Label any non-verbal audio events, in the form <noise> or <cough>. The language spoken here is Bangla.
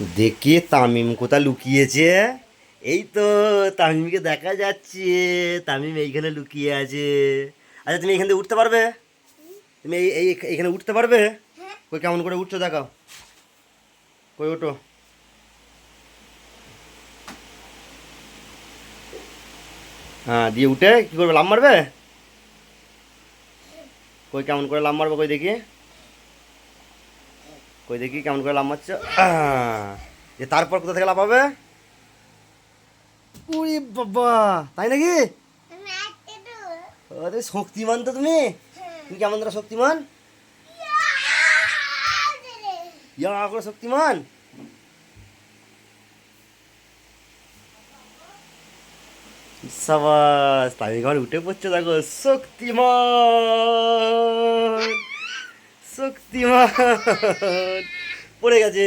দেখি তামিম কোথা লুকিয়েছে? এই তো, তামিমকে দেখা যাচ্ছে। তামিম এইখানে লুকিয়ে আছে। আচ্ছা তুমি এখান থেকে উঠতে পারবে? তুমি এই এই এখানে উঠতে পারবে? কই, কেমন করে উঠছো দেখাও। কই, ওঠো। হ্যাঁ দিয়ে উঠে কী করবে লাভ মারবে? কই, কেমন করে লাভ মারবে, কই দেখি। কই দেখি কেমন করে লাভ মারছো <clears throat> যে তারপর কোথা থেকে লাভ হবে উরি বাবা তাই নাকি? আরে শক্তিমান তো তুমি। তুমি কেমন ধরো শক্তিমান? ইয়া করে শক্তিমান। সাবাস তাই ঘর উঠে পড়ছে দেখো শক্তিমান। শক্তিমান। পড়ে গেছে।